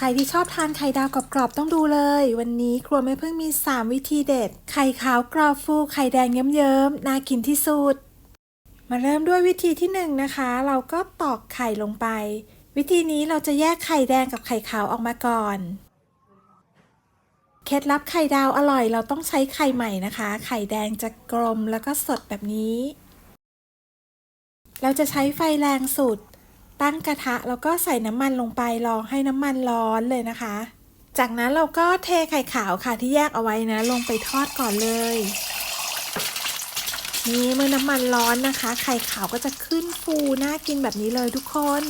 ใครที่ชอบทานไข่ดาวกรอบๆต้องดูเลย วันนี้ครัวแม่พึ่งมี 3 วิธีเด็ด ไข่ขาวกรอบฟู ไข่แดงเยิ้มๆน่ากินที่สุด มาเริ่มด้วยวิธีที่1นงนะคะ เราก็ตอกไข่ลงไป วิธีนี้เราจะแยกไข่แดงกับไข่ขาวออกมาก่อนเคล็ดลับไข่ดาวอร่อย เราต้องใช้ไข่ใหม่นะคะ ไข่แดงจะกลมแล้วก็สดแบบนี้ เราจะใช้ไฟแรงสุด ตั้งกระทะแล้วก็ใส่น้ำมันลงไปรอให้น้ำมันร้อนเลยนะคะ จากนั้นเราก็เทไข่ขาวค่ะที่แยกเอาไว้นะ ลงไปทอดก่อนเลย นี่เมื่อน้ำมันร้อนนะคะ ไข่ขาวก็จะขึ้นฟูน่ากินแบบนี้เลยทุกคน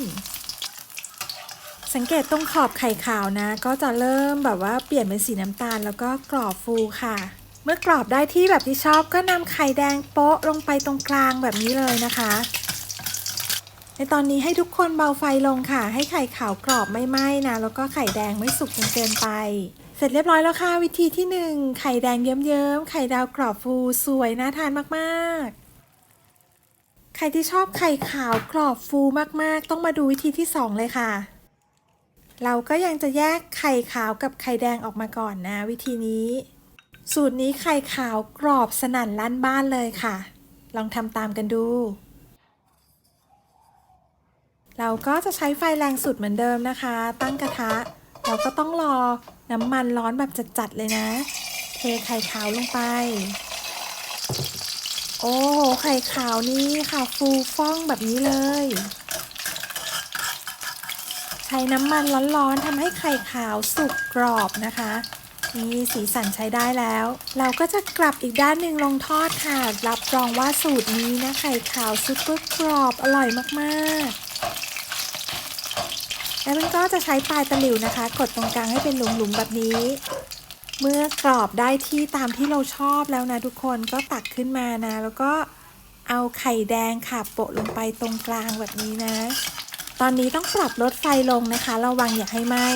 สังเกตตรงขอบไข่ขาวนะ ก็จะเริ่มแบบว่าเปลี่ยนเป็นสีน้ำตาลแล้วก็กรอบฟูค่ะเมื่อกรอบได้ที่แบบที่ชอบก็นำไข่แดงโปะลงไปตรงกลางแบบนี้เลยนะคะ ในตอนนี้ให้ทุกคนเบาไฟลงค่ะ ให้ไข่ขาวกรอบไม่ไหม้นะ แล้วก็ไข่แดงไม่สุกจนเกินไป เสร็จเรียบร้อยแล้วค่ะ วิธีที่หนึ่งไข่แดงเยิ้มๆ ไข่ดาวกรอบฟูสวยน่าทานมากๆ ใครที่ชอบไข่ขาวกรอบฟูมากๆ ต้องมาดูวิธีที่สองเลยค่ะ เราก็ยังจะแยกไข่ขาวกับไข่แดงออกมาก่อนนะ วิธีนี้ สูตรนี้ไข่ขาวกรอบสนั่นลั่นบ้านเลยค่ะ ลองทำตามกันดู เราก็จะใช้ไฟแรงสุดเหมือนเดิมนะคะ ตั้งกระทะ เราก็ต้องรอน้ำมันร้อนแบบจัดๆเลยนะ เทไข่ขาวลงไป โอ้โหไข่ขาวนี่ค่ะฟูฟ่องแบบนี้เลย ใช้น้ำมันร้อนๆทำให้ไข่ขาวสุกกรอบนะคะนี่สีสันใช้ได้แล้ว เราก็จะกลับอีกด้านหนึ่งลงทอดค่ะ รับรองว่าสูตรนี้นะไข่ขาวซุปเปอร์กรอบอร่อยมากๆ แล้วมันก็จะใช้ปลายตะหลิวนะคะ กดตรงกลางให้เป็นหลุมๆแบบนี้ เมื่อกรอบได้ที่ตามที่เราชอบแล้วนะทุกคนก็ตักขึ้นมานะ แล้วก็เอาไข่แดงค่ะโปะลงไปตรงกลางแบบนี้นะ ตอนนี้ต้องปรับลดไฟลงนะคะ ระวังอย่าให้ไหม้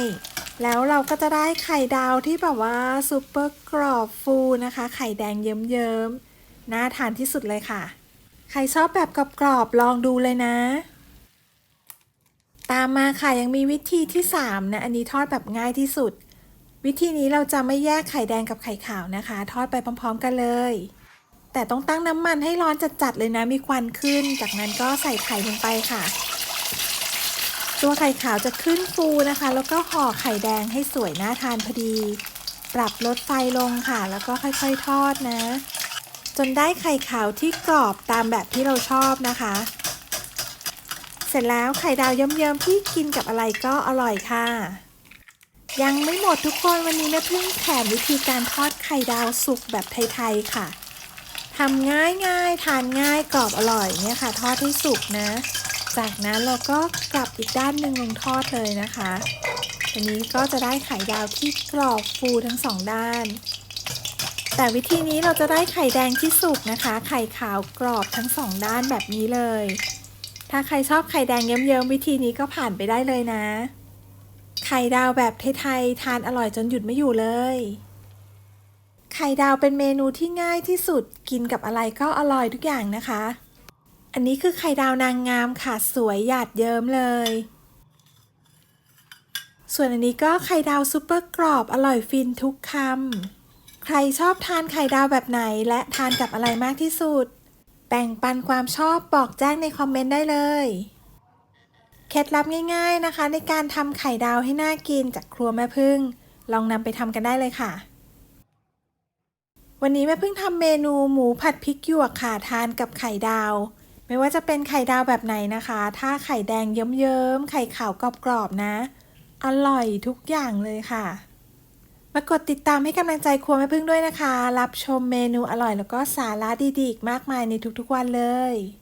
แล้วเราก็จะได้ไข่ดาวที่แบบว่าซูเปอร์กรอบฟูนะคะ ไข่แดงเยิ้มๆน่าทานที่สุดเลยค่ะ ใครชอบแบบกรอบๆลองดูเลยนะ ตามมาค่ะยังมีวิธีที่ 3 นะ อันนี้ทอดแบบง่ายที่สุด วิธีนี้เราจะไม่แยกไข่แดงกับไข่ขาวนะคะ ทอดไปพร้อม ๆ กันเลย แต่ต้องตั้งน้ำมันให้ร้อนจัดๆเลยนะมีควันขึ้น จากนั้นก็ใส่ไข่ลงไปค่ะ ตัวไข่ขาวจะขึ้นฟูนะคะ แล้วก็ห่อไข่แดงให้สวยน่าทานพอดี ปรับลดไฟลงค่ะ แล้วก็ค่อยๆทอดนะ จนได้ไข่ขาวที่กรอบตามแบบที่เราชอบนะคะ เสร็จแล้วไข่ดาวเยิ้มๆที่กินกับอะไรก็อร่อยค่ะ ยังไม่หมดทุกคนวันนี้แม่พึ่งแถมวิธีการทอดไข่ดาวสุกแบบไทยๆค่ะทำง่ายๆทานง่ายกรอบอร่อยเนี่ยค่ะ ทอดให้สุกนะ จากนั้นเราก็กลับอีกด้านหนึ่งลงทอดเลยนะคะทีนี้ก็จะได้ไข่ดาวที่กรอบฟูทั้งสองด้าน แต่วิธีนี้เราจะได้ไข่แดงที่สุกนะคะ ไข่ขาวกรอบทั้งสองด้านแบบนี้เลย ถ้าใครชอบไข่แดงเยิ้มๆวิธีนี้ก็ผ่านไปได้เลยนะ ไข่ดาวแบบไทยๆทานอร่อยจนหยุดไม่อยู่เลย ไข่ดาวเป็นเมนูที่ง่ายที่สุดกินกับอะไรก็อร่อยทุกอย่างนะคะ อันนี้คือไข่ดาวนางงามค่ะสวยหยาดเยิ้มเลย ส่วนอันนี้ก็ไข่ดาวซุปเปอร์กรอบอร่อยฟินทุกคำใครชอบทานไข่ดาวแบบไหนและทานกับอะไรมากที่สุด แบ่งปันความชอบบอกแจ้งในคอมเมนต์ได้เลย เคล็ดลับง่ายๆนะคะ ในการทำไข่ดาวให้น่ากินจากครัวแม่พึ่ง ลองนำไปทำกันได้เลยค่ะ วันนี้แม่พึ่งทำเมนูหมูผัดพริกหยวกค่ะทานกับไข่ดาว ไม่ว่าจะเป็นไข่ดาวแบบไหนนะคะ ถ้าไข่แดงเยิ้มๆไข่ขาวกรอบๆนะ อร่อยทุกอย่างเลยค่ะ มากดติดตามให้กำลังใจครัวแม่พึ่งด้วยนะคะ รับชมเมนูอร่อยแล้วก็สาระดีๆมากมายในทุกๆวันเลย